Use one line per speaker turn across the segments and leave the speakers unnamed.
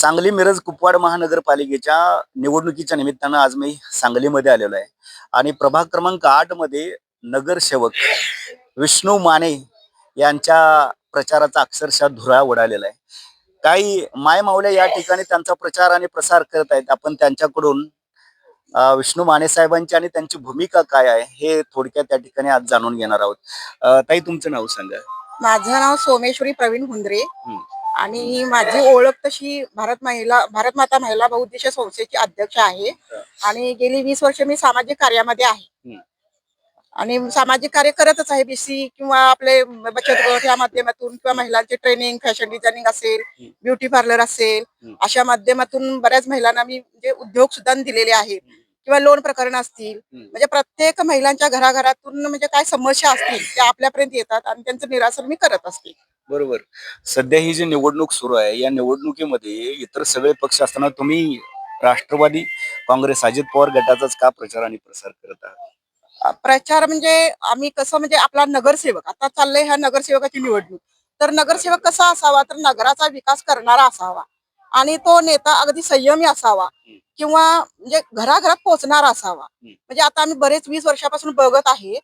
सांगली मिरज कुपवाड महानगरपालिकेच्या निवडणुकीच्या निमित्तानं आज मी सांगलीमध्ये आलेलो आहे. आणि प्रभाग क्रमांक आठमध्ये नगरसेवक विष्णू माने यांच्या प्रचाराचा अक्षरशः धुरा उडालेला आहे. काही माय मावल्या या ठिकाणी त्यांचा प्रचार आणि प्रसार करत आहेत. आपण त्यांच्याकडून विष्णू माने साहेबांची आणि त्यांची भूमिका काय आहे हे थोडक्यात त्या ठिकाणी आज जाणून घेणार आहोत. ताई तुमचं नाव सांगा.
माझं नाव सोमेश्वरी प्रवीण हुंद्रे. आणि माझी ओळख तशी भारत महिला भारत माता महिला बहुउद्देशीय संस्थेची अध्यक्ष आहे आणि गेली वीस वर्ष मी सामाजिक कार्यामध्ये आहे. आणि सामाजिक कार्य करतच आहे बीसी किंवा आपले बचत गट या माध्यमातून किंवा महिलांचे ट्रेनिंग फॅशन डिझायनिंग असेल. ब्युटी पार्लर असेल. अशा माध्यमातून बऱ्याच महिलांना मी म्हणजे उद्योग सुद्धा दिलेले आहेत किंवा लोन प्रकरण असतील. म्हणजे प्रत्येक महिलांच्या घराघरातून म्हणजे काय समस्या असतील त्या आपल्यापर्यंत येतात आणि त्यांचं निरासन मी करत असते
बरोबर. सध्या ही जी निवडणूक सुरू आहे या निवडणुकीमध्ये इतर सगळे पक्ष असताना तुम्ही राष्ट्रवादी काँग्रेस अजित पवार गटाचाच का प्रचार आणि प्रसार करत आहात?
अ, प्रचार म्हणजे आम्ही कसं म्हणजे आपला नगरसेवक आता चाललंय ह्या नगरसेवकाची निवडणूक. तर नगरसेवक कसा असावा? तर नगराचा विकास करणारा असावा. आणि तो नेता अगदी संयमी असावा. किंवा म्हणजे घराघरात पोहोचणारा असावा. म्हणजे आता आम्ही बरेच वीस वर्षापासून बघत आहे.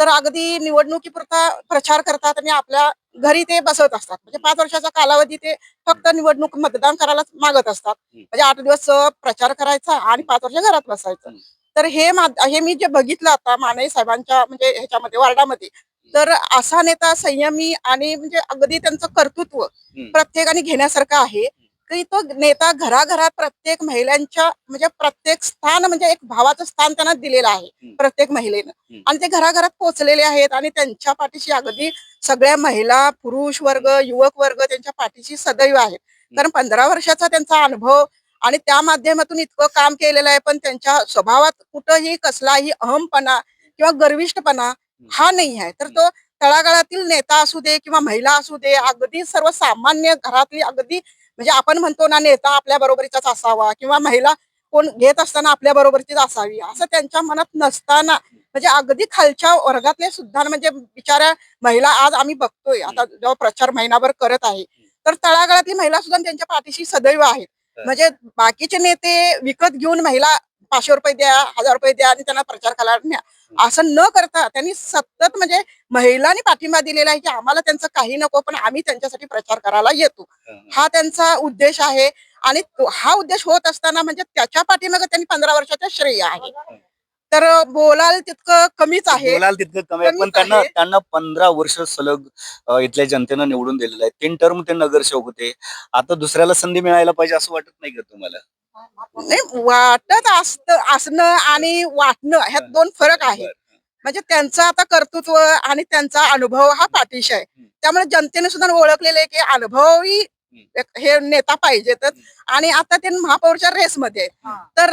तर अगदी निवडणुकीपुरता प्रचार करतात आणि आपल्या घरी ते बसत असतात. म्हणजे पाच वर्षाचा कालावधी ते फक्त निवडणूक मतदान करायला मागत असतात. म्हणजे आठ दिवस प्रचार करायचा आणि पाच वर्ष घरात बसायचं. तर हे हे मी जे बघितलं आता माने साहेबांच्या म्हणजे ह्याच्यामध्ये वार्डामध्ये तर असा नेता संयमी आणि म्हणजे अगदी त्यांचं कर्तृत्व प्रत्येकाने घेण्यासारखं आहे. की तो नेता घराघरात प्रत्येक महिलांच्या म्हणजे प्रत्येक स्थान म्हणजे एक भावाचं स्थान त्यांना दिलेलं आहे प्रत्येक महिलेनं. आणि ते घराघरात पोहोचलेले आहेत आणि त्यांच्या पाठीशी अगदी सगळ्या महिला पुरुष वर्ग युवक वर्ग त्यांच्या पाठीशी सदैव आहेत. कारण पंधरा वर्षाचा त्यांचा अनुभव आणि त्या माध्यमातून इतकं काम केलेलं आहे पण त्यांच्या स्वभावात कुठंही कसलाही अहमपणा किंवा गर्विष्ठपणा हा नाही आहे. तर तो तळागाळातील नेता असू दे किंवा महिला असू दे अगदी सर्वसामान्य घरातली अगदी म्हणजे आपण म्हणतो ना नेता आपल्या बरोबरीचाच असावा किंवा महिला कोण घेत असताना आपल्या बरोबरचीच असावी असं त्यांच्या मनात नसताना म्हणजे अगदी खालच्या वर्गातले सुद्धा म्हणजे बिचाऱ्या महिला आज आम्ही बघतोय. आता जेव्हा प्रचार महिनाभर करत आहे तर तळागाळातली महिला सुद्धा त्यांच्या पाठीशी सदैव आहेत. म्हणजे बाकीचे नेते विकत घेऊन महिला पाचशे रुपये द्या हजार रुपये द्या आणि त्यांना प्रचार करायला न्या. असं न करता त्यांनी सतत म्हणजे महिलांनी पाठिंबा दिलेला आहे की आम्हाला त्यांचं काही नको पण आम्ही त्यांच्यासाठी प्रचार करायला येतो. हा. त्यांचा उद्देश आहे आणि हा उद्देश होत असताना म्हणजे त्याच्या पाठीमागे त्यांनी पंधरा वर्षाचा श्रेय आहे. तर बोलाल तितकं कमीच आहे.
बोलाल तितकं कमी आहे. पण
कमीच
त्यांना
आहे.
त्यांना पंधरा वर्ष सलग अ, इथल्या जनतेनं निवडून दिलेलं आहे. तीन टर्म ते नगरसेवक होते. आता दुसऱ्याला संधी मिळायला पाहिजे असं वाटत नाही का तुम्हाला?
नाही वाटत असत असणं आणि वाटणं ह्यात दोन फरक आहे. म्हणजे त्यांचं आता कर्तृत्व आणि त्यांचा अनुभव हा पाठीशी आहे. त्यामुळे जनतेने सुद्धा ओळखलेले आहे की अनुभवी एक हे नेता पाहिजेतच. आणि आता ते महापौरच्या रेसमध्ये आहेत. तर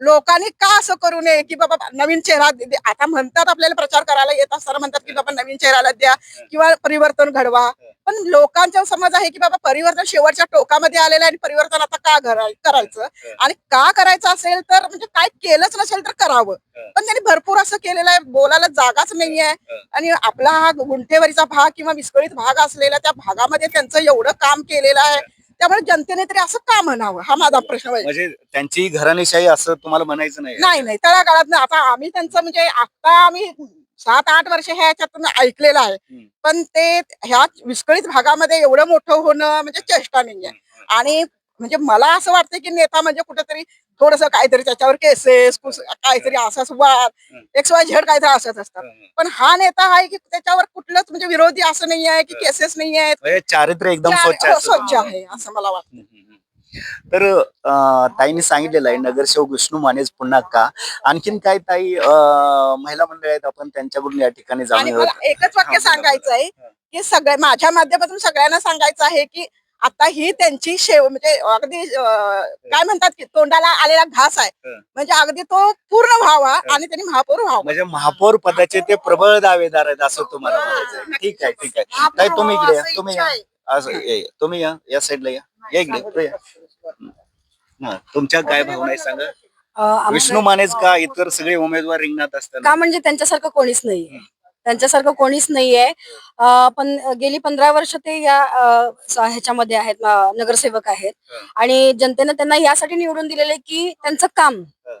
लोकांनी का असं करू नये की बाबा नवीन चेहरा आता म्हणतात आपल्याला प्रचार करायला येत असताना म्हणतात की बाबा नवीन चेहऱ्याला द्या किंवा परिवर्तन घडवा. पण लोकांचा समज आहे की बाबा परिवर्तन शेवटच्या टोकामध्ये आलेलं आहे आणि परिवर्तन आता का करायचं? आणि का करायचं असेल तर म्हणजे काय केलंच नसेल तर करावं. पण त्यांनी भरपूर असं केलेलं आहे. बोलायला जागाच नाहीये. आणि आपला हा गुंठेवारीचा भाग किंवा विस्कळीत भाग असलेला त्या भागामध्ये त्यांचं एवढं काम केलेलं आहे. त्यामुळे जनतेने तरी असं का म्हणावं? हा माझा प्रश्न आहे.
म्हणजे त्यांची घराणेशाही असं तुम्हाला म्हणायचं नाही.
नाही नाही. तळागाळात नाही. आता आम्ही त्यांचं म्हणजे आता आम्ही सात आठ वर्ष ह्या ह्याच्यातून ऐकलेलं आहे. पण ते ह्या विस्कळीत भागामध्ये एवढं मोठं होणं म्हणजे चेष्टा नाहीये. आणि म्हणजे मला असं वाटतं की नेता म्हणजे कुठेतरी थोडस काहीतरी त्याच्यावर केसेस काहीतरी असाच वाद एक्स वाय झेड काहीतरी असत. असतात पण हा नेता आहे की त्याच्यावर कुठलंच म्हणजे विरोधी असं नाही आहे की केसेस नाही आहेत
म्हणजे चारित्र्य एकदम स्वच्छ
हो,
आहे. असं
मला वाटतं.
तर ताईंनी सांगितलेलं आहे नगरसेवक विष्णू मानेच पुन्हा का? आणखीन काय ताई महिला मंडळ आहेत आपण त्यांच्याकडून या ठिकाणी
मला एकच वाक्य सांगायचं आहे. की सगळ्या माझ्या माध्यमातून सगळ्यांना सांगायचं आहे की आता ही त्यांची शेव म्हणजे अगदी काय म्हणतात की तोंडाला आलेला घास आहे. म्हणजे अगदी तो पूर्ण व्हावा आणि त्यांनी महापौर व्हावा.
म्हणजे महापौर पदाचे ते प्रबळ दावेदार आहेत असं तुम्हाला म्हणायचं. ठीक आहे ठीक आहे. तुम्ही इकडे या तुम्ही या. तुम्ही या या साईडला या. इकडे. हा, तुमच्या काय भावना आहे सांगा.
अ, आम्हाला-
विष्णू मानेच का इतर सगळे उमेदवार रिंगणात असताना.
का म्हणजे त्यांच्यासारखं कोणीच नाही त्यांच्यासारखं कोणीच नाहीये. अं, पण गेली पंधरा वर्ष ते या अं, स- ह्याच्यामध्ये आहेत अं, नगरसेवक आहेत.
हं.
आणि जनतेनं त्यांना यासाठी निवडून दिलेले की त्यांचं काम.
हं.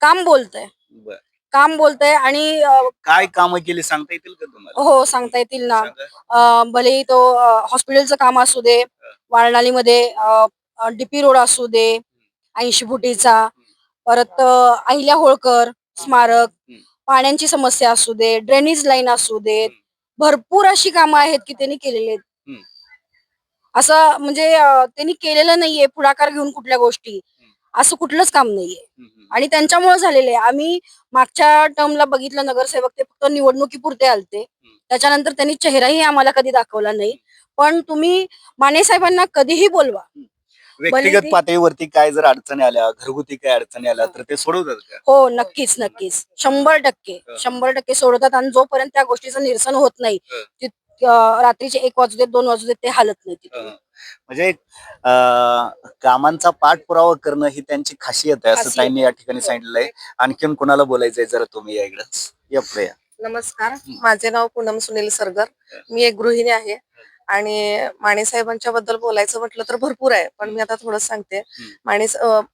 काम बोलतंय.
बर.
काम बोलतंय आणि अं,
काय कामं केली सांगता येतील का तुम्हाला?
हो सांगता येतील ना.
सांगा.
अं, भलेही तो हॉस्पिटलचं काम असू दे वारणालीमध्ये डीपी रोड असू दे ऐंशी फुटीचा परत अहिल्या होळकर स्मारक पाण्याची समस्या असू दे ड्रेनेज लाईन असू देत भरपूर अशी कामं आहेत की त्यांनी केलेली आहेत. असं म्हणजे त्यांनी केलेलं नाहीये पुढाकार घेऊन कुठल्या गोष्टी. असं कुठलंच काम नाहीये. आणि त्यांच्यामुळे झालेले आहे. आम्ही मागच्या टर्मला बघितलं नगरसेवक ते फक्त निवडणुकीपुरते आलते. त्याच्यानंतर त्यांनी चेहराही आम्हाला कधी दाखवला नाही. पण तुम्ही माने साहेबांना कधीही बोलवा.
व्यक्तिगत
ती-
पातळीवरती काय जर अडचणी आल्या घरगुती काय अडचणी आल्या तर ते सोडवतात का?
हो नक्कीच नक्कीच. शंभर टक्के.
हं.
शंभर टक्के सोडवतात आणि जोपर्यंत त्या गोष्टीचं निरसन होत नाही
हं.
रात्रीचे एक वाजू देत दोन वाजू देत ते हालत नाही
म्हणजे कामांचा पाठपुरावा करणं ही त्यांची खासियत आहे असं. ताईंनी या ठिकाणी सांगितलेलं आहे. आणखीन कोणाला बोलायचंय जरा तुम्ही या इकडं? या पुढे या.
नमस्कार. माझे नाव पूनम सुनील सरगर. मी एक गृहिणी आहे. आणि माने साहेबांच्या बद्दल बोलायचं म्हटलं तर भरपूर आहे पण मी आता थोडं सांगते. माने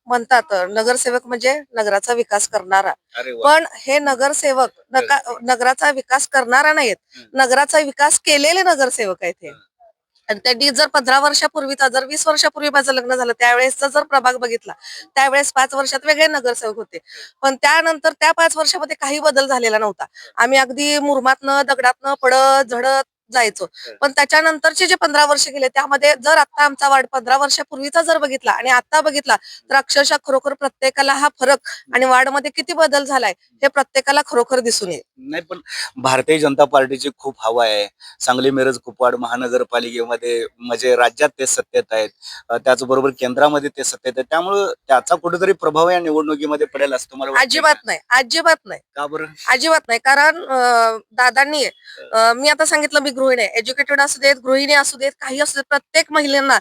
म्हणतात नगरसेवक म्हणजे नगराचा विकास करणारा. पण हे नगरसेवक नगराचा विकास करणारा नाहीत. नगराचा विकास केलेले नगरसेवक आहेत हे. आणि त्यांनी जर पंधरा वर्षापूर्वीचा जर वीस वर्षापूर्वी माझं लग्न झालं त्यावेळेसचा जर प्रभाग बघितला त्यावेळेस पाच वर्षात वेगळे नगरसेवक होते. पण त्यानंतर त्या पाच वर्षामध्ये काही बदल झालेला नव्हता. आम्ही अगदी मुरमातनं दगडातनं पडत झडत जायचो. पण त्याच्यानंतरचे जे पंधरा वर्ष गेले त्यामध्ये जर आता आमचा वार्ड पंधरा वर्षापूर्वीचा जर बघितला आणि आता बघितला तर अक्षरशः खरोखर प्रत्येकाला हा फरक आणि वार्डमध्ये किती बदल झालाय हे प्रत्येकाला खरोखर दिसून येईल.
नाही पण भारतीय जनता पार्टीची खूप हवा आहे. सांगली मिरज कुपवाड महानगरपालिकेमध्ये म्हणजे राज्यात ते सत्तेत आहेत. त्याचबरोबर केंद्रामध्ये ते सत्तेत आहेत. त्यामुळं त्याचा कुठेतरी प्रभाव या निवडणुकीमध्ये पडेल असं तुम्हाला वाटतंय
अजिबात? नाही अजिबात नाही.
का बरं?
अजिबात नाही. कारण दादांनी मी आता सांगितलं मी गृहिणी एज्युकेटेड असू देत गृहिणी असू देत काही असू देत प्रत्येक महिलांना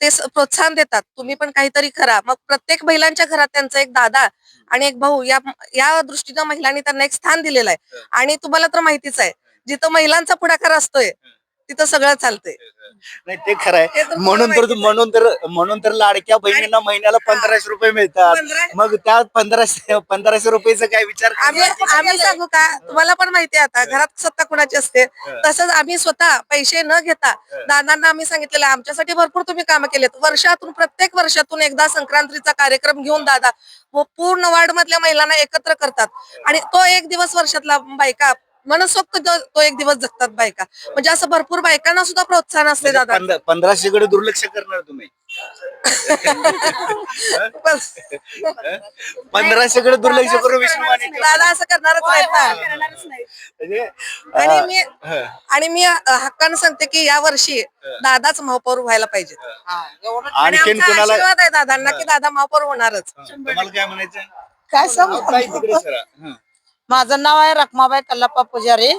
ते प्रोत्साहन देतात. तुम्ही पण काहीतरी करा. मग प्रत्येक महिलांच्या घरात त्यांचा एक दादा आणि एक भाऊ या या दृष्टीनं महिलांनी त्यांना एक स्थान दिलेलं आहे. आणि तुम्हाला तर माहितीच आहे जिथं महिलांचा पुढाकार असतोय तिथं सगळं चालतंय.
नाही ते खरं आहे
तर
म्हणून तर
माहितीच.
म्हणून तर म्हणून तर लाडक्या बहिणींना महिन्याला पंधराशे रुपये मिळतात.
पंधरा-
मग त्या पंधराशे पंधराशे रुपयेचा काय विचार
आम्ही आम्ही सांगू का? तुम्हाला पण माहिती आहे आता घरात सत्ता कुणाची असते? तसंच आम्ही स्वतः पैसे न घेता दादांना आम्ही सांगितलेलं आहे, आमच्यासाठी भरपूर तुम्ही काम केलेत. वर्षातून प्रत्येक वर्षातून एकदा संक्रांतीचा कार्यक्रम घेऊन दादा व पूर्ण वार्ड मधल्या महिलांना एकत्र करतात. आणि तो एक दिवस वर्षातला बायका मनसोक्त तो- तो एक दिवस जगतात बायका. म्हणजे असं भरपूर बायकांना सुद्धा प्रोत्साहन असते दादा.
पंधराशे कडे दुर्लक्ष करणार तुम्ही.
बस.
पंधराशे कडे दुर्लक्ष करून विष्णू माने
दादा असं करणारच नाहीत ना
म्हणजे
आणि
अं,
मी
हं.
आणि मी अ, हक्कानं सांगते की या वर्षी दादाच महापौर व्हायला पाहिजे. आणि
आणखीन
आमचा
कुणाला
आशीर्वाद आहे दादांना की दादा महापौर होणारच.
तुम्हाला काय म्हणायचं?
काय
ताई, तिकडे
सांगू
सरा. हं.
माझं नाव आहे रखमाबाई कल्लाप्पा पुजारी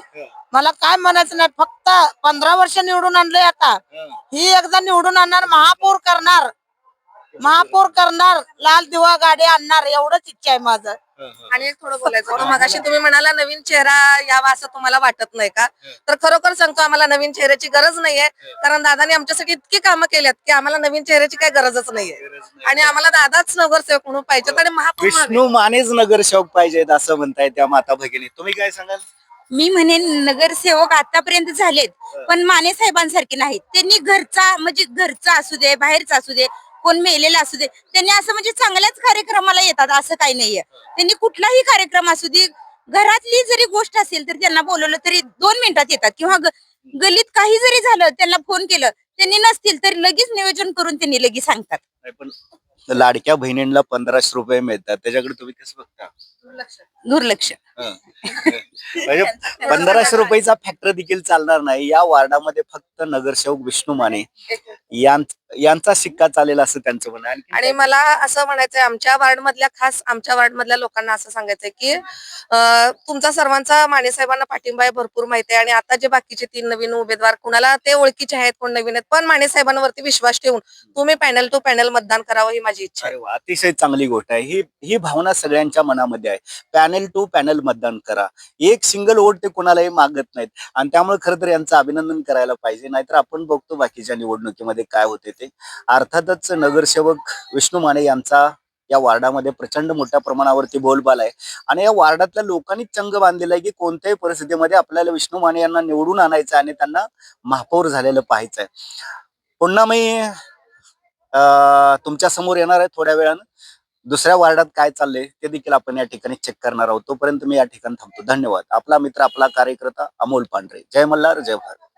मला काय म्हणायचं नाही फक्त पंधरा वर्ष निवडून आणलंय आता
हं.
एकदा निवडून आणणार महापौर करणार महापौर करणार लाल दिवा गाडी आणणार एवढंच इच्छा आहे माझं.
आणि एक थोडं बोलायचं. होतं मगाशी तुम्ही म्हणाला नवीन चेहरा यावा असं तुम्हाला वाटत नाही का? तर खरोखर सांगतो आम्हाला नवीन चेहऱ्याची गरज नाहीये. कारण दादाने आमच्यासाठी इतकी कामं केल्यात की आम्हाला नवीन चेहऱ्याची काही गरजच नाहीये. आणि आम्हाला दादाच नगरसेवक म्हणून पाहिजेत आणि महापौर.
विष्णू मानेच नगरसेवक पाहिजेत असं म्हणताय त्या माता भगिनी. तुम्ही काय सांगाल?
मी म्हणेन नगरसेवक आतापर्यंत झालेत पण माने साहेबांसारखे नाहीत. त्यांनी घरचा म्हणजे घरचा असू दे बाहेरचा असू दे कोण मेलेला असू दे. त्यांनी असं म्हणजे चांगल्याच कार्यक्रमाला येतात असं काही नाहीये. त्यांनी कुठलाही कार्यक्रम असू दे घरातली जरी गोष्ट असेल तर त्यांना बोलवलं तरी दोन मिनिटात येतात. किंवा ग- गल्लीत काही जरी झालं त्यांना फोन केलं त्यांनी नसतील तर लगेच नियोजन करून त्यांनी लगेच सांगतात.
नाही पण लाडक्या बहिणींना पंधराशे रुपये मिळतात. त्याच्याकडे तुम्ही कसं बघता?
दुर्लक्ष.
हं. म्हणजे पंधराशे रुपयाचा फॅक्टर देखील चालणार नाही. या वार्डामध्ये फक्त नगरसेवक विष्णू माने. यांचा शिक्का चालेल असं त्यांचं म्हणणं
आणि? मला असं म्हणायचंय आमच्या वार्ड मधल्या खास आमच्या वार्ड मधल्या लोकांना असं सांगायचंय की तुमचा सर्वांचा माने साहेबांना पाठिंबा आहे भरपूर माहिती आहे आणि आता जे बाकीचे तीन नवीन उमेदवार कुणाला ते ओळखीचे आहेत कोण नवीन आहेत पण माने साहेबांवरती विश्वास ठेवून तुम्ही पॅनल टू पॅनल मतदान करावं ही माझी इच्छा आहे.
अतिशय चांगली गोष्ट आहे. ही ही भावना सगळ्यांच्या मनामध्ये आहे. पॅनल टू पॅनल मतदान करा. एक सिंगल वोट ते कोणालाही मागत नाहीत. आणि त्यामुळे खरं तर यांचं अभिनंदन करायला पाहिजे. नाहीतर आपण बघतो बाकीच्या निवडणुकीमध्ये. काय होते ते. अर्थातच नगरसेवक विष्णू माने यांचा या वार्डामध्ये प्रचंड मोठ्या प्रमाणावरती बोलबाला आहे. आणि या वार्डातल्या लोकांनी चंग बांधलेला आहे की कोणत्याही परिस्थितीमध्ये आपल्याला विष्णू माने यांना निवडून आणायचं आणि त्यांना महापौर झालेलं पाहायचंय पुन्हा मी तुमच्यासमोर येणार आहे थोड्या वेळानं. दुसऱ्या वार्डात काय चाललंय ते देखील आपण या ठिकाणी चेक करणार आहोत. तोपर्यंत मी या ठिकाणी थांबतो. धन्यवाद. आपला मित्र आपला कार्यकर्ता अमोल पांढरे. जय मल्हार जय भारत.